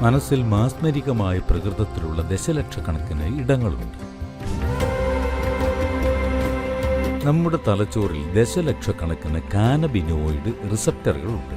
മനസ്സിൽ മാസ്മരികമായ പ്രകൃതത്തിലുള്ള ദശലക്ഷക്കണക്കിന് ഇടങ്ങളുണ്ട്. നമ്മുടെ തലച്ചോറിൽ ദശലക്ഷക്കണക്കിന് കാനബിനോയിഡ് റിസപ്റ്ററുകളുണ്ട്.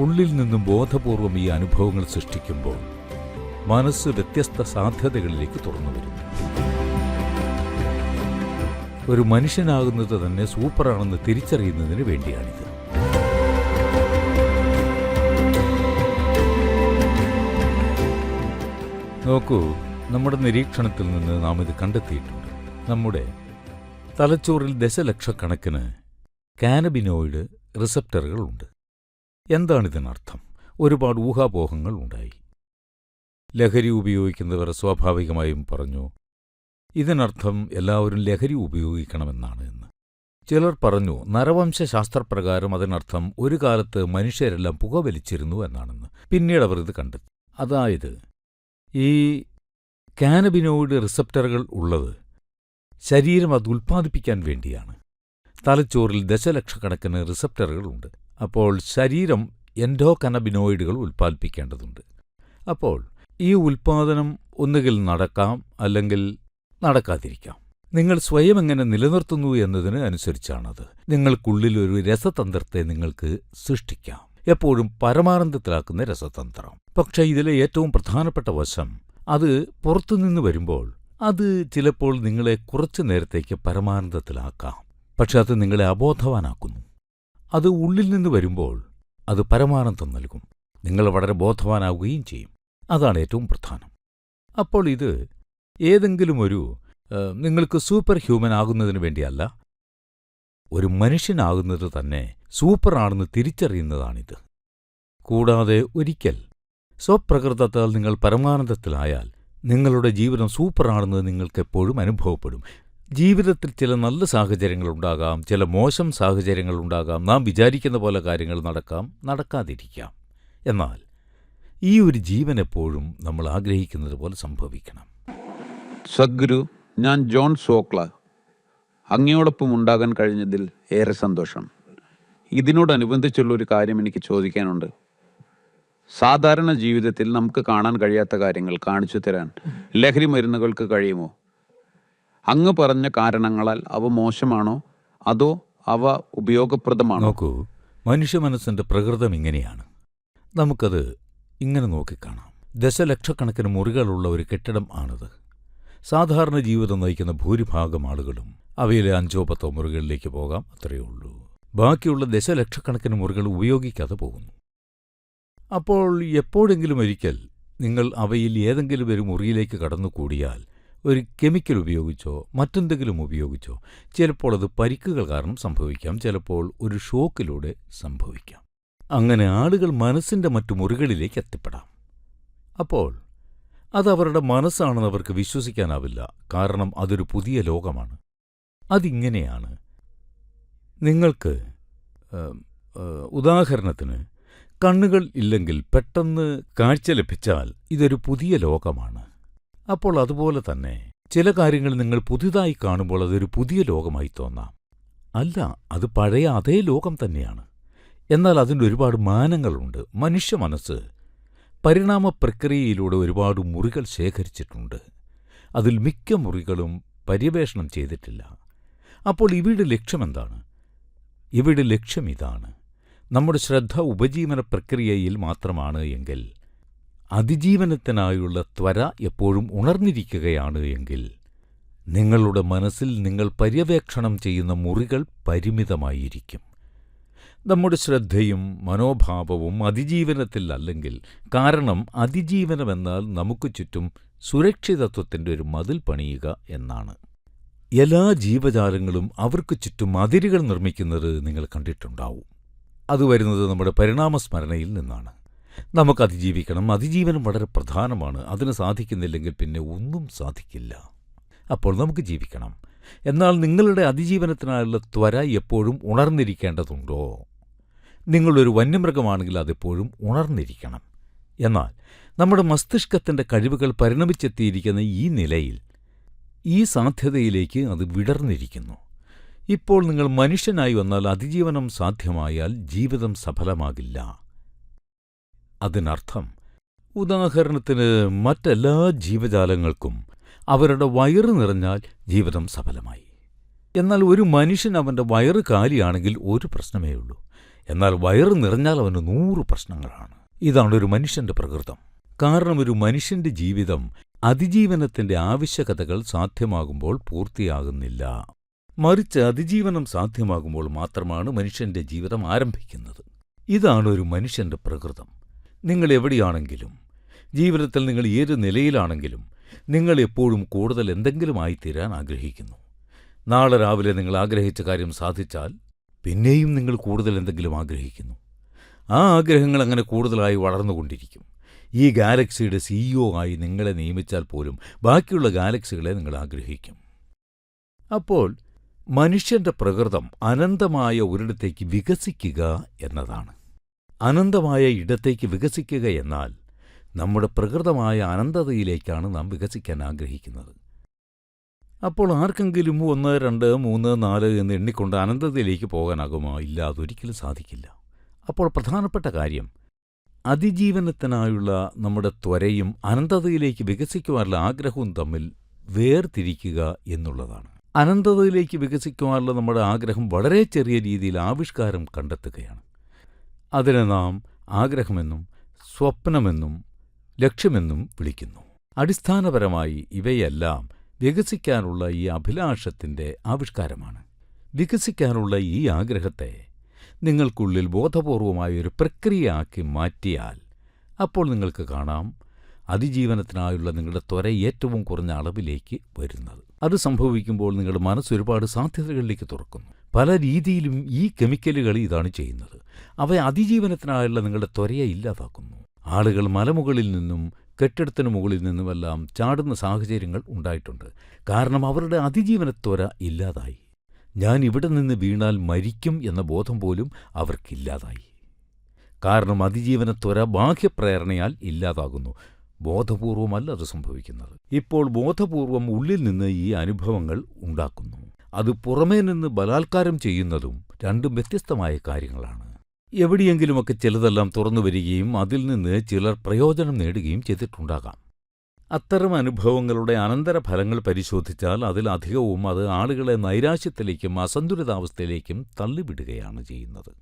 ഉള്ളിൽ നിന്നും ബോധപൂർവം ഈ അനുഭവങ്ങൾ സൃഷ്ടിക്കുമ്പോൾ മനസ്സ് വ്യത്യസ്ത സാധ്യതകളിലേക്ക് തുറന്നു വരും. ഒരു മനുഷ്യനാകുന്നത് തന്നെ സൂപ്പറാണെന്ന് തിരിച്ചറിയുന്നതിന് വേണ്ടിയാണിത്. നോക്കൂ നമ്മുടെ നിരീക്ഷണത്തിൽ നിന്ന് നാം ഇത് കണ്ടെത്തിയിട്ടുണ്ട്. നമ്മുടെ തലച്ചോറിൽ ദശലക്ഷക്കണക്കിന് കാനബിനോയിഡ് റിസപ്റ്ററുകളുണ്ട്. എന്താണിതിനർത്ഥം ഒരുപാട് ഊഹാപോഹങ്ങൾ ഉണ്ടായി. ലഹരി ഉപയോഗിക്കുന്നവർ സ്വാഭാവികമായും പറഞ്ഞു ഇതിനർത്ഥം എല്ലാവരും ലഹരി ഉപയോഗിക്കണമെന്നാണ് എന്ന്. ചിലർ പറഞ്ഞു നരവംശാസ്ത്രപ്രകാരം അതിനർത്ഥം ഒരു കാലത്ത് മനുഷ്യരെല്ലാം പുകവലിച്ചിരുന്നു എന്നാണെന്ന്. പിന്നീട് അവർ ഇത് കണ്ടെത്തി. അതായത് ഈ കാനബിനോയിഡ് റിസപ്റ്ററുകൾ ഉള്ളത് ശരീരം അത് ഉൽപ്പാദിപ്പിക്കാൻ വേണ്ടിയാണ്. തലച്ചോറിൽ ദശലക്ഷക്കണക്കിന് റിസപ്റ്ററുകളുണ്ട് അപ്പോൾ ശരീരം എൻഡോ കനബിനോയിഡുകൾ ഉൽപ്പാദിപ്പിക്കേണ്ടതുണ്ട്. അപ്പോൾ ഈ ഉൽപ്പാദനം ഒന്നുകിൽ നടക്കാം അല്ലെങ്കിൽ നടക്കാതിരിക്കാം. നിങ്ങൾ സ്വയം എങ്ങനെ നിലനിർത്തുന്നു എന്നതിന് അനുസരിച്ചാണത്. നിങ്ങൾക്കുള്ളിൽ ഒരു രസതന്ത്രത്തെ നിങ്ങൾക്ക് സൃഷ്ടിക്കാം. എപ്പോഴും പരമാനന്ദത്തിലാക്കുന്ന രസതന്ത്രം. പക്ഷേ ഇതിലെ ഏറ്റവും പ്രധാനപ്പെട്ട വശം അത് പുറത്തുനിന്ന് വരുമ്പോൾ അത് ചിലപ്പോൾ നിങ്ങളെ കുറച്ചു നേരത്തേക്ക് പരമാനന്ദത്തിലാക്കാം. പക്ഷെ അത് നിങ്ങളെ അബോധവാനാക്കുന്നു. അത് ഉള്ളിൽ നിന്ന് വരുമ്പോൾ അത് പരമാനന്ദം നൽകും. നിങ്ങൾ വളരെ ബോധവാനാവുകയും ചെയ്യും. അതാണ് ഏറ്റവും പ്രധാനം. അപ്പോൾ ഇത് ഏതെങ്കിലും ഒരു നിങ്ങൾക്ക് സൂപ്പർ ഹ്യൂമൻ ആകുന്നതിന് വേണ്ടിയല്ല ഒരു മനുഷ്യനാകുന്നത് തന്നെ സൂപ്പറാണെന്ന് തിരിച്ചറിയുന്നതാണിത്. കൂടാതെ ഒരിക്കൽ സ്വപ്രകൃതത്താൽ നിങ്ങൾ പരമാനന്ദത്തിലായാൽ നിങ്ങളുടെ ജീവിതം സൂപ്പറാണെന്ന് നിങ്ങൾക്കെപ്പോഴും അനുഭവപ്പെടും. ജീവിതത്തിൽ ചില നല്ല സാഹചര്യങ്ങളുണ്ടാകാം ചില മോശം സാഹചര്യങ്ങളുണ്ടാകാം നാം വിചാരിക്കുന്ന പോലെ കാര്യങ്ങൾ നടക്കാം നടക്കാതിരിക്കാം. എന്നാൽ ഈ ഒരു ജീവൻ എപ്പോഴും നമ്മൾ ആഗ്രഹിക്കുന്നത് പോലെ സംഭവിക്കണം. സദ്ഗുരു ഞാൻ ജോൺ സോക്ല. അങ്ങയോടൊപ്പം ഉണ്ടാകാൻ കഴിഞ്ഞതിൽ ഏറെ സന്തോഷം. ഇതിനോടനുബന്ധിച്ചുള്ള ഒരു കാര്യം എനിക്ക് ചോദിക്കാനുണ്ട്. സാധാരണ ജീവിതത്തിൽ നമുക്ക് കാണാൻ കഴിയാത്ത കാര്യങ്ങൾ കാണിച്ചു തരാൻ ലഹരി മരുന്നുകൾക്ക് കഴിയുമോ? അങ്ങ് പറഞ്ഞ കാരണങ്ങളാൽ അവ മോശമാണോ? അതോ അവ ഉപയോഗപ്രദമാണോ? നോക്കൂ മനുഷ്യ മനസ്സിന്റെ പ്രകൃതം ഇങ്ങനെയാണ്. നമുക്കത് ഇങ്ങനെ നോക്കിക്കാണാം. ദശലക്ഷക്കണക്കിന് മുറികളുള്ള ഒരു കെട്ടിടം ആണത്. സാധാരണ ജീവിതം നയിക്കുന്ന ഭൂരിഭാഗം ആളുകളും അവയിലെ അഞ്ചോ പത്തോ മുറികളിലേക്ക് പോകാം അത്രയേ ഉള്ളൂ. ബാക്കിയുള്ള ദശലക്ഷക്കണക്കിന് മുറികൾ ഉപയോഗിക്കാതെ പോകുന്നു. അപ്പോൾ എപ്പോഴെങ്കിലും ഒരിക്കൽ നിങ്ങൾ അവയിൽ ഏതെങ്കിലും ഒരു മുറിയിലേക്ക് കടന്നുകൂടിയാൽ ഒരു കെമിക്കൽ ഉപയോഗിച്ചോ മറ്റെന്തെങ്കിലും ഉപയോഗിച്ചോ ചിലപ്പോൾ അത് പരിക്കുകൾ കാരണം സംഭവിക്കാം ചിലപ്പോൾ ഒരു ഷോക്കിലൂടെ സംഭവിക്കാം. അങ്ങനെ ആളുകൾ മനസ്സിന്റെ മറ്റു മുറികളിലേക്ക് എത്തിപ്പെടാം. അപ്പോൾ അത് അവരുടെ മനസ്സാണെന്ന് അവർക്ക് വിശ്വസിക്കാനാവില്ല കാരണം അതൊരു പുതിയ ലോകമാണ്. അതിങ്ങനെയാണ്. നിങ്ങൾക്ക് ഉദാഹരണത്തിന് കണ്ണുകൾ ഇല്ലെങ്കിൽ പെട്ടെന്ന് കാഴ്ച ലഭിച്ചാൽ ഇതൊരു പുതിയ ലോകമാണ്. അപ്പോൾ അതുപോലെ തന്നെ ചില കാര്യങ്ങൾ നിങ്ങൾ പുതുതായി കാണുമ്പോൾ അതൊരു പുതിയ ലോകമായി തോന്നാം. അല്ല അത് പഴയ അതേ ലോകം തന്നെയാണ്. എന്നാൽ അതിന്റെ ഒരുപാട് മാനങ്ങളുണ്ട്. മനുഷ്യ മനസ്സ് പരിണാമ പ്രക്രിയയിലൂടെ ഒരുപാട് മുറികൾ ശേഖരിച്ചിട്ടുണ്ട്. അതിൽ മിക്ക മുറികളും പര്യവേഷണം ചെയ്തിട്ടില്ല. അപ്പോൾ ഇവയുടെ ലക്ഷ്യമെന്താണ് ഇവയുടെ ലക്ഷ്യം ഇതാണ്. നമ്മുടെ ശ്രദ്ധ ഉപജീവന പ്രക്രിയയിൽ മാത്രമാണ് എങ്കിൽ അതിജീവനത്തിനായുള്ള ത്വര എപ്പോഴും ഉണർന്നിരിക്കുകയാണ് എങ്കിൽ നിങ്ങളുടെ മനസ്സിൽ നിങ്ങൾ പര്യവേക്ഷണം ചെയ്യുന്ന മുറികൾ പരിമിതമായിരിക്കും. നമ്മുടെ ശ്രദ്ധയും മനോഭാവവും അതിജീവനത്തിൽ അല്ലെങ്കിൽ കാരണം അതിജീവനമെന്നാൽ നമുക്ക് ചുറ്റും സുരക്ഷിതത്വത്തിന്റെ ഒരു മതിൽ പണിയുക എന്നാണ്. എല്ലാ ജീവജാലങ്ങളും അവർക്ക് ചുറ്റും അതിരുകൾ നിർമ്മിക്കുന്നത് നിങ്ങൾ കണ്ടിട്ടുണ്ടാവും. അത് വരുന്നത് നമ്മുടെ പരിണാമസ്മരണയിൽ നിന്നാണ്. നമുക്ക് അതിജീവിക്കണം. അതിജീവനം വളരെ പ്രധാനമാണ്. അതിന് സാധിക്കുന്നില്ലെങ്കിൽ പിന്നെ ഒന്നും സാധിക്കില്ല. അപ്പോൾ നമുക്ക് ജീവിക്കണം. എന്നാൽ നിങ്ങളുടെ അതിജീവനത്തിനായുള്ള ത്വര എപ്പോഴും ഉണർന്നിരിക്കേണ്ടതുണ്ടോ? നിങ്ങളൊരു വന്യമൃഗമാണെങ്കിൽ അതെപ്പോഴും ഉണർന്നിരിക്കണം. എന്നാൽ നമ്മുടെ മസ്തിഷ്കത്തിന്റെ കഴിവുകൾ പരിണമിച്ചെത്തിയിരിക്കുന്ന ഈ നിലയിൽ ഈ സാധ്യതയിലേക്ക് അത് വിടർന്നിരിക്കുന്നു. ഇപ്പോൾ നിങ്ങൾ മനുഷ്യനായി വന്നാൽ അതിജീവനം സാധ്യമായാൽ ജീവിതം സഫലമാകില്ല. അതിനർത്ഥം ഉദാഹരണത്തിന് മറ്റെല്ലാ ജീവജാലങ്ങൾക്കും അവരുടെ വയറ് നിറഞ്ഞാൽ ജീവിതം സഫലമായി. എന്നാൽ ഒരു മനുഷ്യൻ അവന്റെ വയറ് കാലിയാണെങ്കിൽ ഒരു പ്രശ്നമേ ഉള്ളൂ എന്നാൽ വയറ് നിറഞ്ഞാൽ അവന് നൂറ് പ്രശ്നങ്ങളാണ്. ഇതാണ് ഒരു മനുഷ്യന്റെ പ്രകൃതം. കാരണം ഒരു മനുഷ്യന്റെ ജീവിതം അതിജീവനത്തിന്റെ ആവശ്യകതകൾ സാധ്യമാകുമ്പോൾ പൂർത്തിയാകുന്നില്ല. മറിച്ച് അതിജീവനം സാധ്യമാകുമ്പോൾ മാത്രമാണ് മനുഷ്യന്റെ ജീവിതം ആരംഭിക്കുന്നത്. ഇതാണ് ഒരു മനുഷ്യന്റെ പ്രകൃതം. നിങ്ങൾ എവിടെയാണെങ്കിലും ജീവിതത്തിൽ നിങ്ങൾ ഏത് നിലയിലാണെങ്കിലും നിങ്ങൾ എപ്പോഴും കൂടുതൽ എന്തെങ്കിലും ആയിത്തീരാൻ ആഗ്രഹിക്കുന്നു. നാളെ രാവിലെ നിങ്ങൾ ആഗ്രഹിച്ച കാര്യം സാധിച്ചാൽ പിന്നെയും നിങ്ങൾ കൂടുതൽ എന്തെങ്കിലും ആഗ്രഹിക്കുന്നു. ആ ആഗ്രഹങ്ങൾ അങ്ങനെ കൂടുതലായി വളർന്നുകൊണ്ടിരിക്കും. ഈ ഗാലക്സിയുടെ സിഇഒ ആയി നിങ്ങളെ നിയമിച്ചാൽ പോലും ബാക്കിയുള്ള ഗാലക്സികളെ നിങ്ങൾ ആഗ്രഹിക്കും. അപ്പോൾ മനുഷ്യന്റെ പ്രകൃതം അനന്തമായ ഒരിടത്തേക്ക് വികസിക്കുക എന്നതാണ്. അനന്തമായ ഇടത്തേക്ക് വികസിക്കുക എന്നാൽ നമ്മുടെ പ്രകൃതമായ അനന്തതയിലേക്കാണ് നാം വികസിക്കാൻ ആഗ്രഹിക്കുന്നത്. അപ്പോൾ ആർക്കെങ്കിലും ഒന്ന് രണ്ട് മൂന്ന് നാല് എന്ന് എണ്ണിക്കൊണ്ട് അനന്തതയിലേക്ക് പോകാനാകുമോ? ഇല്ല അതൊരിക്കലും സാധിക്കില്ല. അപ്പോൾ പ്രധാനപ്പെട്ട കാര്യം അതിജീവനത്തിനായുള്ള നമ്മുടെ ത്വരയും അനന്തതയിലേക്ക് വികസിക്കുവാനുള്ള ആഗ്രഹവും തമ്മിൽ വേർതിരിക്കുക എന്നുള്ളതാണ്. അനന്തതയിലേക്ക് വികസിക്കുവാനുള്ള നമ്മുടെ ആഗ്രഹം വളരെ ചെറിയ രീതിയിൽ ആവിഷ്കാരം കണ്ടെത്തുകയാണ്. അതിനെ നാം ആഗ്രഹമെന്നും സ്വപ്നമെന്നും ലക്ഷ്യമെന്നും വിളിക്കുന്നു. അടിസ്ഥാനപരമായി ഇവയെല്ലാം വികസിക്കാനുള്ള ഈ അഭിലാഷത്തിന്റെ ആവിഷ്കാരമാണ്. വികസിക്കാനുള്ള ഈ ആഗ്രഹത്തെ നിങ്ങൾക്കുള്ളിൽ ബോധപൂർവമായ ഒരു പ്രക്രിയയാക്കി മാറ്റിയാൽ അപ്പോൾ നിങ്ങൾക്ക് കാണാം അതിജീവനത്തിനായുള്ള നിങ്ങളുടെ ത്വര ഏറ്റവും കുറഞ്ഞ അളവിലേക്ക് വരുന്നത്. അത് സംഭവിക്കുമ്പോൾ നിങ്ങളുടെ മനസ്സ് ഒരുപാട് സാധ്യതകളിലേക്ക് തുറക്കുന്നു. പല രീതിയിലും ഈ കെമിക്കലുകൾ ഇതാണ് ചെയ്യുന്നത്. അവ അതിജീവനത്തിനായുള്ള നിങ്ങളുടെ ത്വരയെ ഇല്ലാതാക്കുന്നു. ആളുകൾ മലമുകളിൽ നിന്നും കെട്ടിടത്തിന് മുകളിൽ നിന്നുമെല്ലാം ചാടുന്ന സാഹചര്യങ്ങൾ ഉണ്ടായിട്ടുണ്ട്. കാരണം അവരുടെ അതിജീവനത്വര ഇല്ലാതായി. ഞാൻ ഇവിടെ നിന്ന് വീണാൽ മരിക്കും എന്ന ബോധം പോലും അവർക്കില്ലാതായി. കാരണം അതിജീവനത്വര ബാഹ്യപ്രേരണയാൽ ഇല്ലാതാകുന്നു. ബോധപൂർവമല്ല അത് സംഭവിക്കുന്നത്. ഇപ്പോൾ ബോധപൂർവം ഉള്ളിൽ നിന്ന് ഈ അനുഭവങ്ങൾ ഉണ്ടാക്കുന്നു. അത് പുറമേ നിന്ന് ബലാത്കാരം ചെയ്യുന്നതും രണ്ടും വ്യത്യസ്തമായ കാര്യങ്ങളാണ്. എവിടെയെങ്കിലുമൊക്കെ ചിലതെല്ലാം തുറന്നു വരികയും അതിൽ നിന്ന് ചിലർ പ്രയോജനം നേടുകയും ചെയ്തിട്ടുണ്ടാകാം. അത്തരം അനുഭവങ്ങളുടെ അനന്തരഫലങ്ങൾ പരിശോധിച്ചാൽ അതിലധികവും അത് ആളുകളെ നൈരാശ്യത്തിലേക്കും അസന്തുലിതാവസ്ഥയിലേക്കും തള്ളിവിടുകയാണ് ചെയ്യുന്നത്.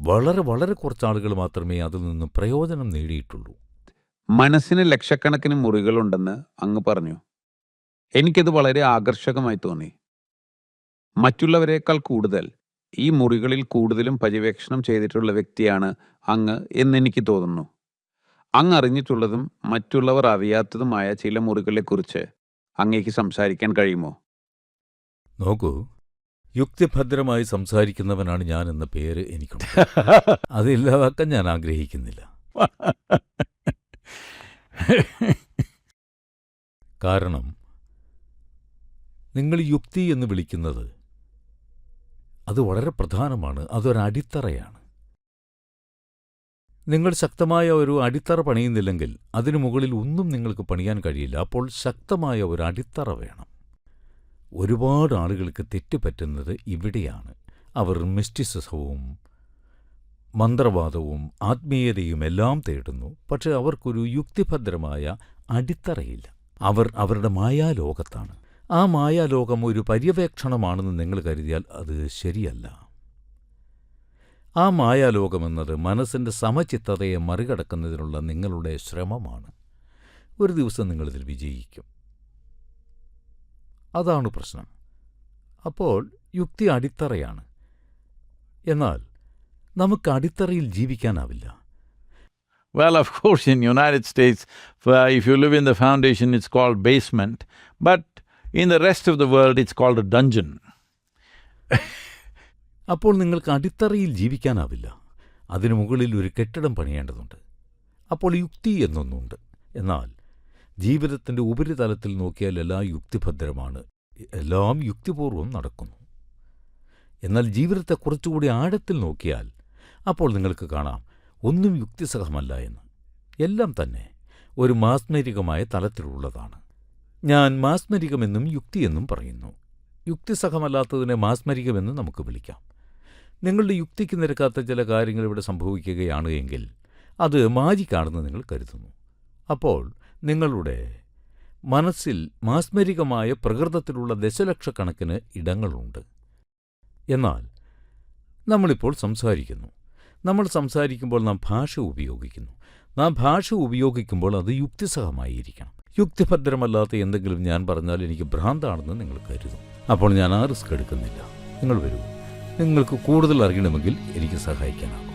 വളരെ വളരെ കുറച്ച് ആളുകൾ മാത്രമേ അതിൽ നിന്ന് പ്രയോജനം നേടിയിട്ടുള്ളൂ. മനസ്സിന് ലക്ഷക്കണക്കിന് മുറികളുണ്ടെന്ന് അങ്ങ് പറഞ്ഞു. എനിക്കത് വളരെ ആകർഷകമായി തോന്നി. മറ്റുള്ളവരെക്കാൾ കൂടുതൽ ഈ മുറികളിൽ കൂടുതലും പര്യവേക്ഷണം ചെയ്തിട്ടുള്ള വ്യക്തിയാണ് അങ്ങ് എന്നെനിക്ക് തോന്നുന്നു. അങ്ങ് അറിഞ്ഞിട്ടുള്ളതും മറ്റുള്ളവർ അറിയാത്തതുമായ ചില മുറികളെക്കുറിച്ച് അങ്ങേക്ക് സംസാരിക്കാൻ കഴിയുമോ? നോക്കൂ യുക്തിഭദ്രമായി സംസാരിക്കുന്നവനാണ് ഞാൻ എന്ന പേര് എനിക്കുണ്ട് അത് ഇല്ലാതാക്കാൻ ഞാൻ ആഗ്രഹിക്കുന്നില്ല. കാരണം നിങ്ങൾ യുക്തി എന്ന് വിളിക്കുന്നത് അത് വളരെ പ്രധാനമാണ് അതൊരടിത്തറയാണ്. നിങ്ങൾ ശക്തമായ ഒരു അടിത്തറ പണിയുന്നില്ലെങ്കിൽ അതിനു മുകളിൽ ഒന്നും നിങ്ങൾക്ക് പണിയാൻ കഴിയില്ല. അപ്പോൾ ശക്തമായ ഒരു അടിത്തറ വേണം. ഒരുപാട് ആളുകൾക്ക് തെറ്റുപറ്റുന്നത് ഇവിടെയാണ്. അവർ മിസ്റ്റിസിസവും മന്ത്രവാദവും ആത്മീയതയും എല്ലാം തേടുന്നു. പക്ഷെ അവർക്കൊരു യുക്തിഭദ്രമായ അടിത്തറയില്ല. അവർ അവരുടെ മായാലോകത്താണ്. ആ മായാലോകം ഒരു പര്യവേക്ഷണമാണെന്ന് നിങ്ങൾ കരുതിയാൽ അത് ശരിയല്ല. ആ മായാലോകമെന്നത് മനസ്സിന്റെ സമചിത്തതയെ മറികടക്കുന്നതിനുള്ള നിങ്ങളുടെ ശ്രമമാണ് ഒരു ദിവസം നിങ്ങളിതിൽ വിജയിക്കും അതാണ് പ്രശ്നം അപ്പോൾ യുക്തി അടിത്തറയാണ് എന്നാൽ നമുക്ക് അടിത്തറയിൽ ജീവിക്കാനാവില്ല Well, of course, in United States, uh, if you live in the foundation, it's called basement, but in the rest of the world, it's called a dungeon. അപ്പോൾ നിങ്ങൾക്ക് അടിത്തറയിൽ ജീവിക്കാനാവില്ല. അതിനു മുകളിൽ ഒരു കെട്ടിടം പണിയേണ്ടതുണ്ട്. അപ്പോൾ യുക്തി എന്നൊന്നുണ്ട്. എന്നാൽ ജീവിതത്തിന്റെ ഉപരിതലത്തിൽ നോക്കിയാൽ എല്ലാം യുക്തിഭദ്രമാണ്. എല്ലാം യുക്തിപൂർവം നടക്കുന്നു. എന്നാൽ ജീവിതത്തെ കുറച്ചുകൂടി ആഴത്തിൽ നോക്കിയാൽ അപ്പോൾ നിങ്ങൾക്ക് കാണാം ഒന്നും യുക്തിസഹമല്ല എന്ന്. എല്ലാം തന്നെ ഒരു മാസ്മരികമായ തലത്തിലുള്ളതാണ്. ഞാൻ മാസ്മരികമെന്നും യുക്തിയെന്നും പറയുന്നു. യുക്തിസഹമല്ലാത്തതിനെ മാസ്മരികമെന്ന് നമുക്ക് വിളിക്കാം. നിങ്ങളുടെ യുക്തിക്ക് നിരക്കാത്ത ചില കാര്യങ്ങൾ ഇവിടെ സംഭവിക്കുകയാണ് എങ്കിൽ അത് മാജിക്കാണെന്ന് നിങ്ങൾ കരുതുന്നു. അപ്പോൾ നിങ്ങളുടെ മനസ്സിൽ മാസ്മരികമായ പ്രകൃതത്തിലുള്ള ദശലക്ഷക്കണക്കിന് ഇടങ്ങളുണ്ട്. എന്നാൽ നമ്മളിപ്പോൾ സംസാരിക്കുന്നു. നമ്മൾ സംസാരിക്കുമ്പോൾ നാം ഭാഷ ഉപയോഗിക്കുന്നു. നാം ഭാഷ ഉപയോഗിക്കുമ്പോൾ അത് യുക്തിസഹമായിരിക്കണം. യുക്തിഭദ്രമല്ലാത്ത എന്തെങ്കിലും ഞാൻ പറഞ്ഞാൽ എനിക്ക് ഭ്രാന്താണെന്ന് നിങ്ങൾ കരുതും. അപ്പോൾ ഞാൻ ആ റിസ്ക് എടുക്കുന്നില്ല. നിങ്ങൾ വരൂ. നിങ്ങൾക്ക് കൂടുതൽ അറിയണമെങ്കിൽ എനിക്ക് സഹായിക്കാനാകും.